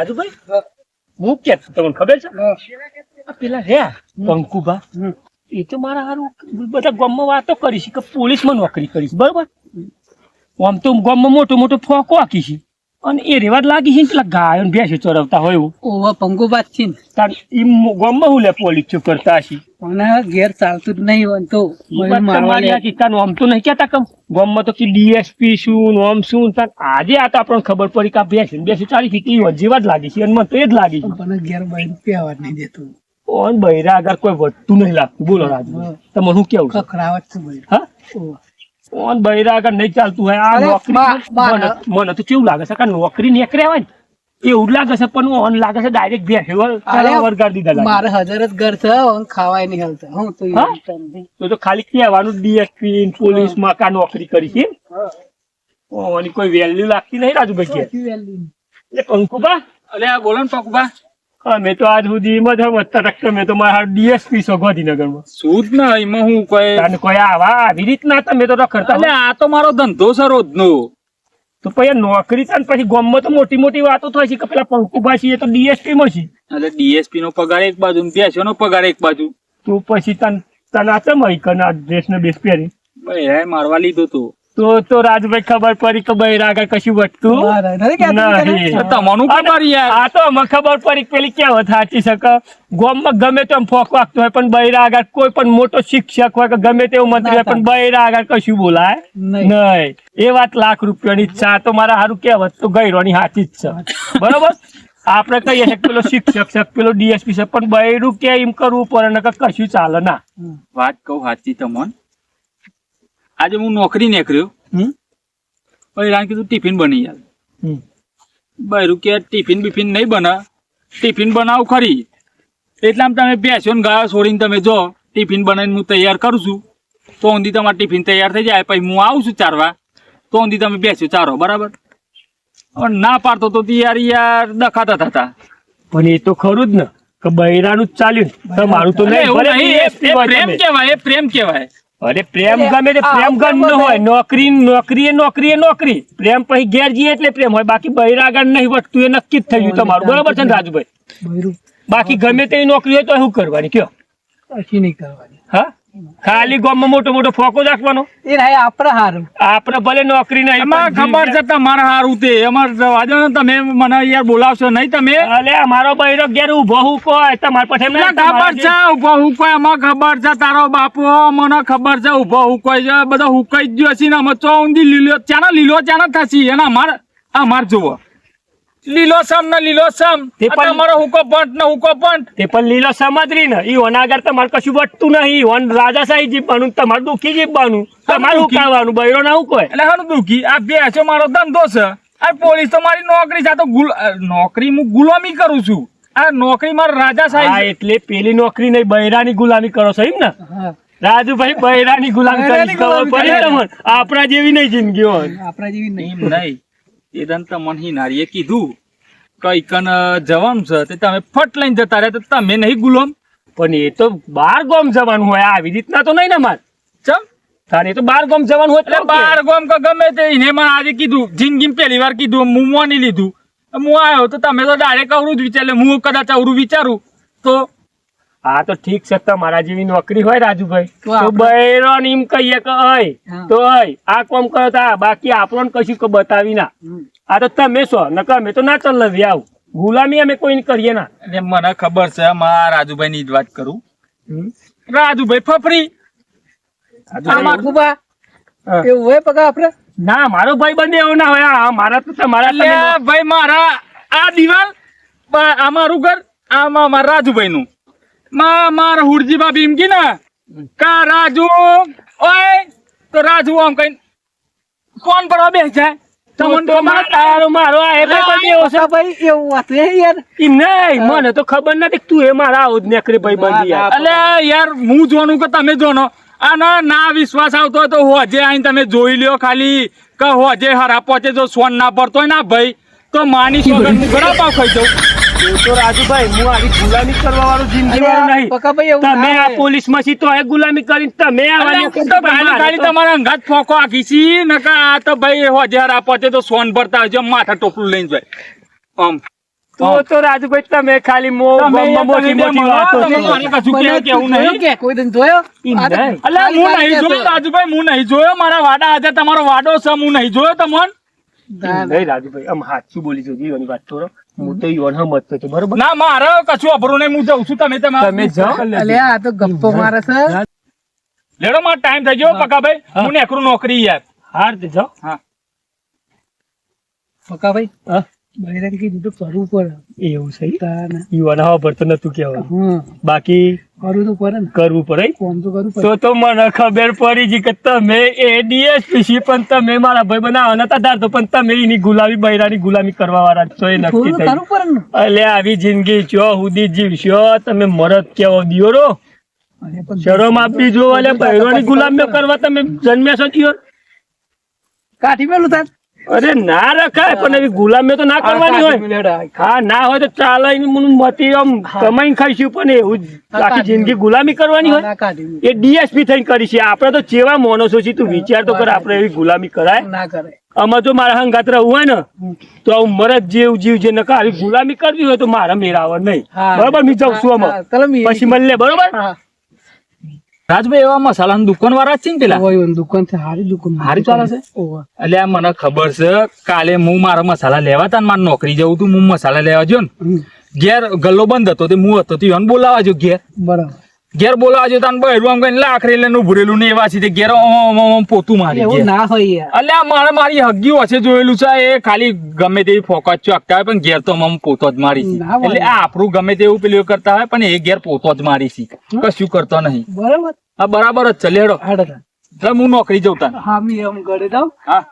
રાજુભાઈ હું કે તમને ખબર છે? પેલા હે પંકુભા. એ તો મારા હારું બધા ગામમાં વાતો કરી છે કે પોલીસમાં નોકરી કરીશ બરોબર? આમ તો ગામમાં મોટો મોટો ફોકો આખી છે. અને એ રેવા લાગી છે પેલા ગાયો ભેંસો ચરવતા હોય એવું. ઓવા પંકુભા છે ઈ ગામમાં હું લે પોલીસ કરતા હશે. મને ઘેર ચાલતું જ નહીં હોય તો ઈ વાત તમારી હાચી. તો નહીં કહેતા કમ. ગામમાં તો કે ડીએસપી શું નોમ શું પણ આજે આ તો આપણને ખબર પડી કે બેસી ને ચાલી ફીટી એ જેવા જ લાગી છે મને તો એ જ લાગી છે. મને ઘેર બાઈ રૂપિયા નહીં દેતું. ઓન બૈરા આગળ કોઈ વધતું નહીં લાગતું. બોલો રાજુ. તમને હું કેવું છે? છે હા? ઓન બૈરા આગળ નહીં ચાલતું હોય આ નોકરી મને તો કેવું લાગે છે કે નોકરી નીકળે હોય ને એવું લાગે છે પણ ઓન લાગે છે ડાયરેક્ટ ભેંસો અરે, વરગાડ દીધા મારે હજાર જ ઘર છે ઓન ખાવાય નહીં હાલતા હું તો તો તો ખાલી કહેવાનું ડીએસપી પોલીસમાં કા નોકરી કરી છે? ઓની કોઈ વેલ્યુ લાગતી નહીં રાજુભાઈ કે? એટલે કંકુબા અરે આ બોલો ને પંકુબા. અમે તો આજ સુધી મજા વધતા ટક્કર મેં તો મારા ડીએસપી છો ગાંધીનગરમાં. શું જ ના એમાં હું કોઈ કોઈ આવા આવી રીતના તમે તો રખડતા આ તો મારો ધંધો છે રોજનો. તો પછી નોકરી છે પછી ગામમાં તો મોટી મોટી વાતો થાય છે કે પેલા પંકુભાઈ છે તો ડીએસપી માં છે. એટલે ડીએસપી નો પગાર એક બાજુ ને નો પગાર એક બાજુ. તો પછી તન તને આ ચમ અહીં કના ડ્રેસ ને બેસ પહેરી? ભાઈ મારવા લીધો તો. તો તો રાજભાઈ ખબર પડી કે ભાઈ આગળ કશું વધતું તમારું ખબર યાર. આ તો અમે ખબર પડી કે પેલી કેવત સાચી શકે ગોમમાં ગામમાં ગમે તેમ ફોક વાગતો હોય પણ બૈરા આગળ કોઈ પણ મોટો શિક્ષક હોય કે ગમે તેવું મંત્રી હોય પણ બૈરા આગળ કશું બોલાય નહીં. નહીં. એ વાત લાખ રૂપિયાની ઈચ્છા છે. આ તો મારા સારું કહેવત તો ગૈરોની સાચી જ છે. બરોબર? આપણે કહીએ છીએ પેલો શિક્ષક છે પેલો ડીએસપી છે પણ બૈરું કે એમ કરવું પડે ને કશું ચાલે ના. વાત કહું સાચી તમને. આજે હું નોકરી નીકળ્યો? પછી રાણ કીધું ટિફિન બની યાર બહેરું કે ટિફિન બિફિન નહીં બને. ટિફિન બનાવ ખરી. એટલામાં તમે બેસો ને ગાયો છોડીને તમે જો ટિફિન બનાવીને હું તૈયાર કરું છું. તો ઊંધી તમારે ટિફિન તૈયાર થઈ જાય પછી હું આવું છું ચારવા. તો ઊંધી તમે બેસો ચારો બરાબર? ના પાડતો તો યાર યાર દખાતા થતા. પણ એ તો ખરું જ ને કે બૈરાનું જ ચાલ્યું ને. તમારું તો નહીં પ્રેમ કેવાય કહેવાય પ્રેમ કહેવાય. અરે પ્રેમ ગમે તે પ્રેમ ગમ ન હોય નોકરી નોકરી નોકરી નોકરી. પ્રેમ પછી ઘેર જઈએ એટલે પ્રેમ હોય બાકી બૈરાગણ નહીં વટતું એ નક્કી જ થઈ ગયું તમારું. બરોબર છે ને રાજુભાઈ? બાકી ગમે તે નોકરી હોય તો શું કરવાની કયો? કશી નહીં કરવાની. હા? ખાલી ગામમાં મોટો મોટો ફોકો રાખવાનો? એ રહે આપણે હારું. આપણે ભલે નોકરી નહીં એમાં ખબર છે તમારે હારું તે. અમારે વાજો ને તમે મને યાર બોલાવશો નહીં તમે. અલે અમારો બૈરો ઘેર ઊભો હું કોઈ તમારે પછી એમ ખબર છે ઊભો હુકોય એમાં ખબર છે તારો બાપુ મને ખબર છે ઊભો હુકોય છે. બધો હુકાઈ જ ગયો છે ને અમે ચો ઊંધી લીલો ચાના લીલો ચાના થશે. એના અમાર અમાર જુઓ. લીલો સમ ને લીલોસમ તે પણ- તમારો હુકો પંટ ને હુકો પંટ તે પણ લીલો રહી ને. ઈ ઓના આગળ તમારે કશું બટતું નહીં. ઓન રાજાશાહી જીવવાનું તમારે દુઃખી જીવવાનું તમારે દુઃખી? ઉકાવાનું બૈરો ના કોઈ એટલે હારું દુખી. આ બેસો મારો ધંધો છે. આ પોલીસ તો મારી નોકરી છે. તો ગુલ નોકરી હું ગુલામી કરું છું. આ નોકરી મારા રાજા સાહેબ એટલે પેલી નોકરી નહીં બૈરાની ગુલામી કરો છો એમ ને? રાજુભાઈ બૈરાની ગુલામી કરી આપણા જેવી નહીં જિંદગી હોય. આપણા જેવી નહીં. નહીં. એ દન તમને હિનારીએ કીધું. કઈ કન જવાનું છે તે તમે ફટ લઈને જતા રહ્યા તો તમે નહીં ગુલામ. પણ એ તો બાર ગોમ જવાનું હોય આવી રીતના તો નહીં ને માર ચમ? તારે તો બાર ગોમ જવાનું હોય એટલે બાર ગોમ કે ગમે તે એને મને આજે કીધું. જિંદગી પહેલી વાર કીધું હું મોની લીધું. હું આવ્યો તો તમે તો ડાયરેક્ટ અવરું જ વિચાર એટલે હું કદાચ અવરું વિચારું. તો હા તો ઠીક છે તમારા જેવી નોકરી હોય રાજુભાઈ. તો તો બૈરો એમ કહીએ કે અય તો અય આ કોમ કરો તો બાકી આપણને કશું કે બતાવી ના. આ તો તમે છો નકર અમે તો ના ચલવી આવું. ગુલામી અમે કોઈ કરીએ ના. એટલે મને ખબર છે મારા રાજુભાઈ ની જ વાત કરું. રાજુભાઈ ફફરી. એવું? હોય પગા આપડે? ના મારો ભાઈ બંધ એવો ના હોય. મારા તો તમારા ભાઈ મારા આ દિવાલ આ મારું ઘર આમાં મારા રાજુભાઈ નું મારા હુરજી ભાભી એમ કી ને કા રાજુ? ઓય તો રાજુ આમ કઈ ફોન પર બે જાય મને તો ખબર નથી કે તું એ મારા આવું જ નેકરી ભાઈ બંધ યાર. એટલે યાર હું જોનું કે તમે જોનો? આના ના વિશ્વાસ આવતો હોય તો હોજે આઈને તમે જોઈ લ્યો ખાલી. કે હોજે હરા પહોંચે જો સોન ના પડતો હોય ના ભાઈ તો માની સોગન હું ઘણા પાવ ખાઈ જાઉં. તો રાજુભાઈ હું આવી ગુલામી કરવા વાળું જિંદગી વાળું નહીં. પકા એવું તમે આ પોલીસમાં તો એ ગુલામી કરીને તમે આવા તો ખાલી ખાલી તમારા અંગાત ફોકો આખી નકા આ તો ભાઈ હોજે હરા તો સોન ભરતા હોય માથા ટોપલું લઈને જાય. આમ. તો તો રાજુભાઈ તમે ખાલી મો મોટી મોટી વાતો. કશું મને કેવું જોયો નહીં. કે? કોઈ દિન જોયો. અલ્યા હું નહીં જોયો રાજુભાઈ હું નહીં જોયો. મારા વાડા આજે તમારો વાડો છે. હું નહીં જોયો તમોન. નહીં રાજુભાઈ. આમ સાચું બોલી જજો ઈવાની વાત કરો હું. તો યોન સમજતો છું બરોબર? ના મારે કશું અભરું નહીં હું જાઉં છું. તમે તમે તમે જાઓ. અલ્યા આ તો ગપ્પો મારે છે. લેડો મારો ટાઈમ થઈ ગયો પકાભાઈ ભાઈ હું. નેકરું નોકરી યાર. હાર તે જાઓ. હા. પકાભાઈ હા. બૈરાને કીધું તો કરવું પડે. એવું છે તાને. ઈવાના હવા ભરતો નતું કેવાનું બાકી કરવું તો પડે ને કરવું પડે? કોમ તો કરવું તો તો મને ખબર પડી જી કે તમે એ ડીએસપીસી પણ તમે મારા ભાઈ બનાવો નતા ધારતો પણ તમે એની ગુલામી બૈરાની ગુલામી કરવા વાળા છો એ નક્કી થઈ અલે આવી જિંદગી છો હુદી જીવશો તમે મરદ કેવો દિયોરો? રો શરમ આપી જો એટલે બૈરોની ગુલામીઓ કરવા તમે જન્મ્યા છો દિયોર? કાઠી પેલું થાય અરે ના રખાય પણ એવી ગુલામી તો ના કરવાની હોય. હા ના હોય તો ચાલે મતી આમ કમાઈને ખાઈશું પણ એવું આખી જિંદગી ગુલામી કરવાની હોય. એ ડીએસપી થઈને કરી છે. આપણે તો ચેવા માણસો છીએ તું વિચાર તો કર આપણે એવી ગુલામી કરાય. ના કરે આમાં જો મારા હંગાત રહેવું હોય ને તો આવું મરદ જેવું જીવ જે નકા આવી ગુલામી કરવી હોય તો મારા મેળાવર નહીં. બરોબર મી જાઉં છું આમાં. પછી મળે બરોબર? રાજભાઈ એવા મસાલાની દુકાન વાળા જ છે ને પેલા? ઓય દુકાન છે હારી દુકાન હારી ચાલે છે? એટલે આ મને ખબર છે કાલે હું મારા મસાલા લેવા તા ને મારે નોકરી જવું તું હું મસાલા લેવા જો ને. ઘેર ગલ્લો બંધ હતો તે હું હતો તે બોલાવા જો ઘેર. બરાબર. ઘેર બોલાવા જો તાન બહેરું આમ કઈ લાખરી લઈને ઉભું રહેલું ને એવા છે તે ઘેર પોતું મારી એવું ના હોય અલ્યા મારે મારી હગી વચ્ચે જોયેલું છે એ ખાલી ગમે તેવી ફોકસ ચોકતા હોય પણ ઘેર તો આમ પોતો જ મારી છે. એટલે આ આપણું ગમે તેવું પેલું કરતા હોય પણ એ ઘેર પોતો જ મારી છે. કશું કરતો નહીં. બરાબર. હા બરાબર જ છે લેડો. એટલે હું નોકરી જઉં તાન. હા મી એમ ગળે જાઉં. હા.